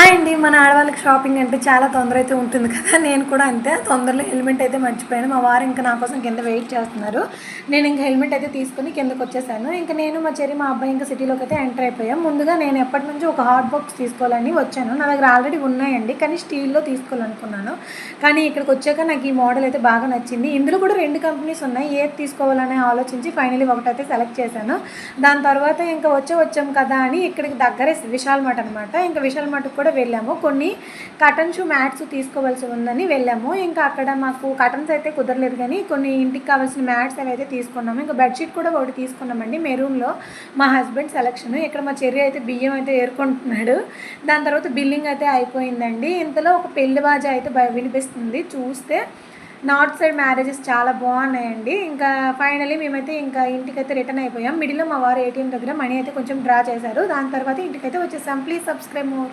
Hi అండి మన ఆడవాళ్ళకి షాపింగ్ అంటే చాలా తొందర అయితే ఉంటుంది కదా. నేను కూడా అంతే తొందరలో హెల్మెట్ అయితే మర్చిపోయాను. మా వారు ఇంకా నా కోసం కింద వెయిట్ చేస్తున్నారు. నేను ఇంకా హెల్మెట్ అయితే తీసుకుని కిందకు వచ్చేసాను. ఇంకా నేను మా చెరి మా అబ్బాయి ఇంకా సిటీలోకి అయితే ఎంటర్ అయిపోయాం. ముందుగా నేను ఎప్పటి నుంచి ఒక హాట్ బాక్స్ తీసుకోవాలని వచ్చాను. నా దగ్గర ఆల్రెడీ ఉన్నాయండి కానీ స్టీల్లో తీసుకోవాలనుకున్నాను. కానీ ఇక్కడికి వచ్చాక నాకు ఈ మోడల్ అయితే బాగా నచ్చింది. ఇందులో కూడా రెండు కంపెనీస్ ఉన్నాయి. ఏది తీసుకోవాలని ఆలోచించి ఫైనలీ ఒకటైతే సెలెక్ట్ చేశాను. దాని తర్వాత ఇంకా వచ్చే వచ్చాం కదా అని ఇక్కడికి దగ్గరే విశాల్ మార్ట్ అనమాట ఇంకా విశాల్ మార్ట్కి కూడా వెళ్ళాము. కొన్ని కటన్ షూ మ్యాట్స్ తీసుకోవాల్సి ఉందని వెళ్ళాము. ఇంకా అక్కడ మాకు కటన్స్ అయితే కుదరలేదు కానీ కొన్ని ఇంటికి కావాల్సిన మ్యాట్స్ అవి అయితే తీసుకున్నాము. ఇంకా బెడ్షీట్ కూడా ఒకటి తీసుకున్నామండి. మెరూన్లో మా హస్బెండ్ సెలక్షన్. ఇక్కడ మా చెర్రి అయితే బియ్యం అయితే ఏర్కొంటున్నాడు. దాని తర్వాత బిల్లింగ్ అయితే అయిపోయిందండి. ఇంతలో ఒక పెళ్ళి బాజా అయితే వినిపిస్తుంది. చూస్తే నార్త్ సైడ్ మ్యారేజెస్ చాలా బాగున్నాయండి. ఇంకా ఫైనలీ మేమైతే ఇంకా ఇంటికైతే రిటర్న్ అయిపోయాం. మిడిల్లో మా వారు ఏటీఎం దగ్గర మనీ అయితే కొంచెం డ్రా చేశారు. దాని తర్వాత ఇంటికైతే వచ్చేసాం. Please subscribe more.